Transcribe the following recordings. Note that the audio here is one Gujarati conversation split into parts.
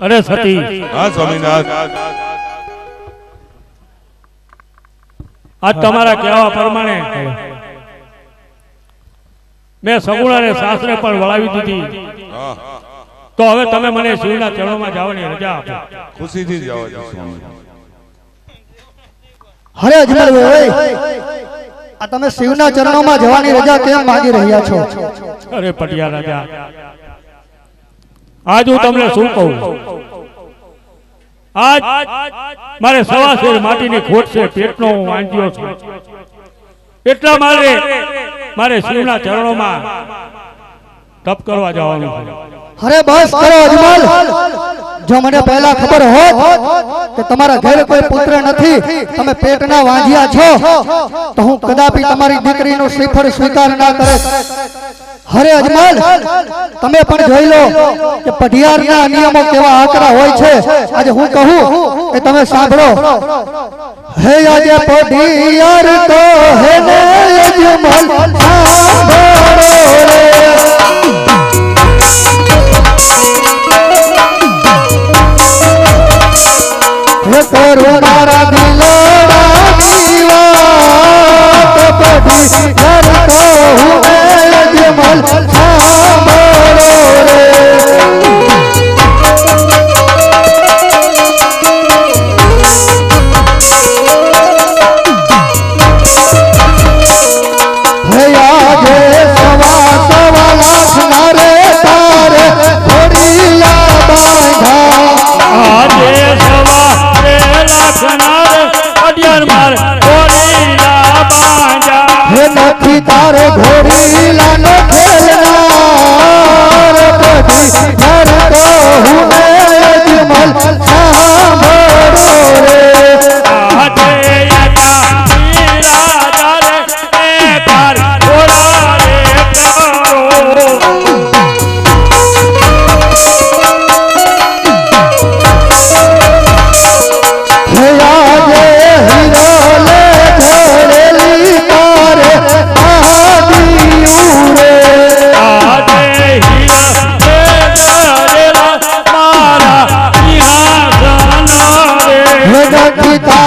અરે સતી. હા સ્વામિનાથ. આ તમારા કહેવા પ્રમાણે મેં સગુણાને સાસરે પણ વળાવી દીધી. તો હવે તમે મને શિવના ચરણોમાં જવાની રજા આપો. ખુશીથી જાઓ હરે અજમલ આ તમે શિવના ચરણોમાં જવાની રજા કેમ માંગી રહ્યા છો? અરે પટિયા રાજા આજ હું તમને શું કહું? આજ મારે સવા શેર માટીની ખોટ છે, પેટનો હું વાંચ્યો છું. એટલા મારે મારે શિવના ચરણોમાં તપ કરવા જવાનું અરે બસ કરો અજમલ. જો મને પહેલા ખબર હોત કે તમારા ઘરે કોઈ પુત્ર નથી, તમે પેટના વાંજ્યા છો, તો હું કદાપી તમારી દીકરીનો શ્રીફળ સ્વીકાર ના કરે હરે અજમલ, તમે પણ જોઈ લો કે પઢિયારના નિયમો કેવા આકરા હોય છે. આજે હું કહું કે તમે સાંભળો. હે આજે પઢિયાર તો હે અજમલ નથી તારે ઘોડી ખેલનાર બધી ઘર તો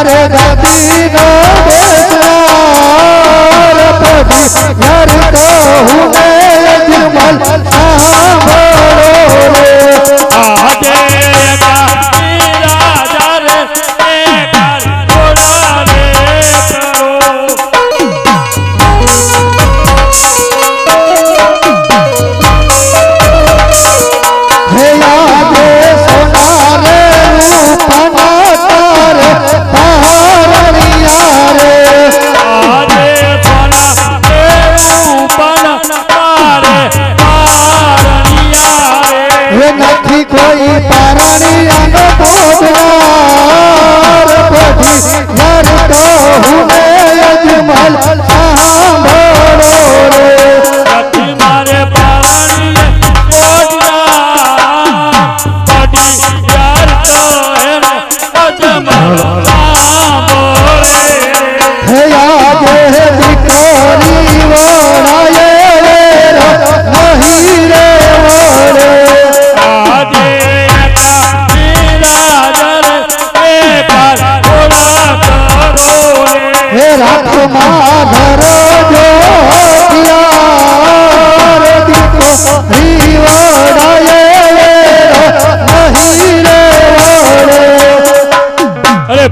的大地。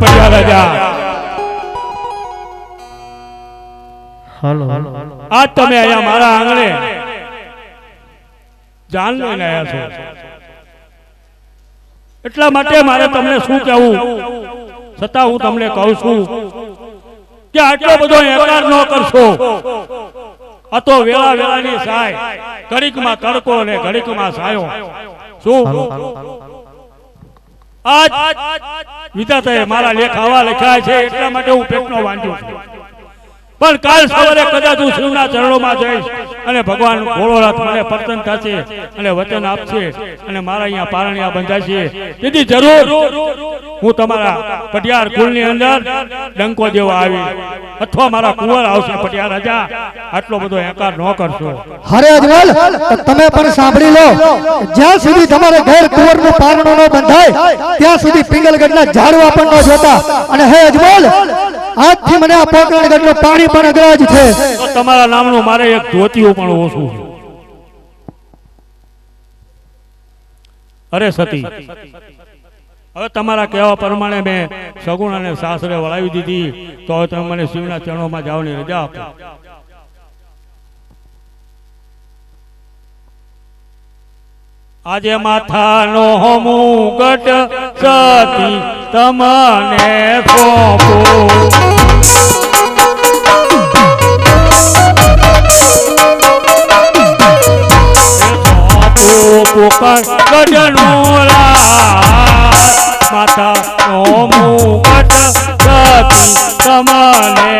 પડિયા રાજા આજ તમે અહીંયા મારા આંગણે જાન લઈને આવ્યા છો. એટલા માટે મારે તમને શું કહેવું? છતાં હું તમને કહું છું કે આટલો બધો એકાર ન કરશો. આ તો વેળા વેળાની સાય. ઘડીકમાં તડકો અને ઘડીકમાં સાયો. શું? આજ વિધાતાએ મારા લેખ આવા લખ્યા છે એટલા માટે હું પેટનો વાંચું છું. પણ કાલ સવારે કદાચ હું શિવના ચરણોમાં જઈશ અને ભગવાન ભોળોનાથ મને પ્રસન્ન થશે અને વચન આપશે અને મારા અહીંયા પારણિયા બંધાશે. તેથી જરૂર હું તમારા પટિયાર કુળની અંદર ડંકો જેવો આવી અથવા મારા કુંવર આવશે પટિયાર રાજા, આટલો બધો એકાર ન કરશો. હરે અજમલ તમે પણ સાંભળી લો જ્યાં સુધી તમારે ઘેર કુંવરનું પારણું ન બંધાય, ત્યાં સુધી પિંગલગઢના ઝાડવા પણ ન જોતા. અને હે અજમલ આજથી મને આ પોકરણગઢનું પાણી પણ અગ્રજ છે તમારા નામનું મારે એક ધોતિયું પણ ઓછું. અરે સતી, હવે તમારા કહેવા પ્રમાણે મેં સગુણ અને સાસરે વળાવી દીધી, તો હવે તમે મને શિવના ચરણોમાં જવાની રજા આપો આજે માથાનો મુગટ સતી તમને સોંપો પોકર ગજનો માતા નો મુકટ સતી તમને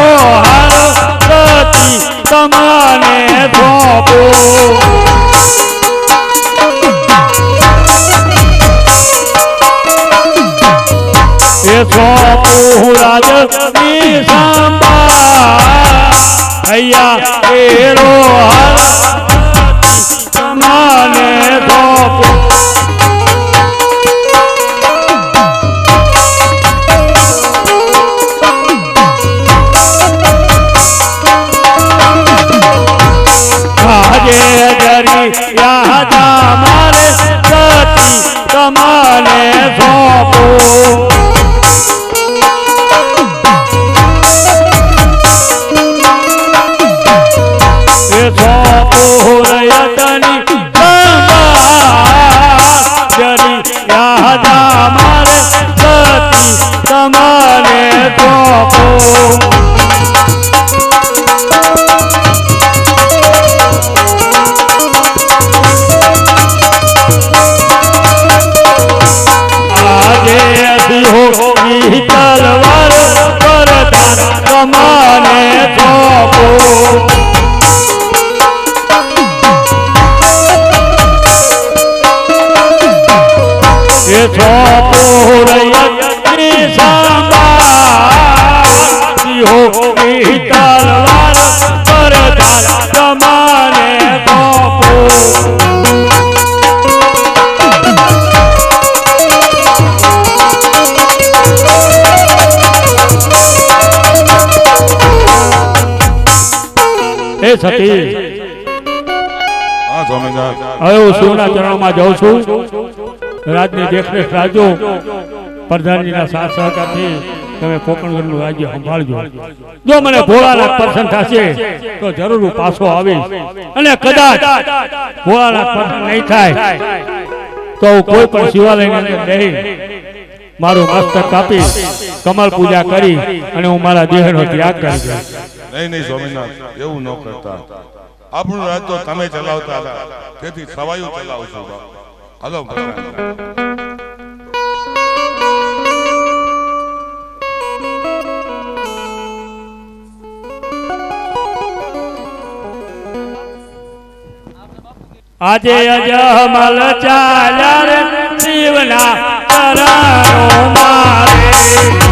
એરો હાર સતી તમને સોંપો એ સોપું રાજની સંભાળ હૈયા એરો યાદા એ સતી હવે હું શિવના ચરણોમાં જાઉં છું. રાજની દેખરેખ રાખજો પ્રધાનજીના સાથ સહકારથી. તમે કોકણગઢનું રાજ્ય સંભાળજો. જો મને ભોળાનાથ પસંદ થશે તો જરૂર હું પાછો આવીશ. અને કદાચ ભોળાનાથ પસંદ નહીં થાય તો હું કોઈ પણ શિવાલયની અંદર નહીં મારું મસ્તક કાપી કમળ પૂજા કરી અને હું મારા દેહનો ત્યાગ કરી દઈશ. નહીં નહીં સ્વામીનાથ એવું ન કરતા. આપણું રાજ તો તમે ચલાવતા હતા. તેથી સવાયું ચલાવશો બાપ. હાલો આજે અજમલ ચાલ્યા શિવના ચરણો મારે.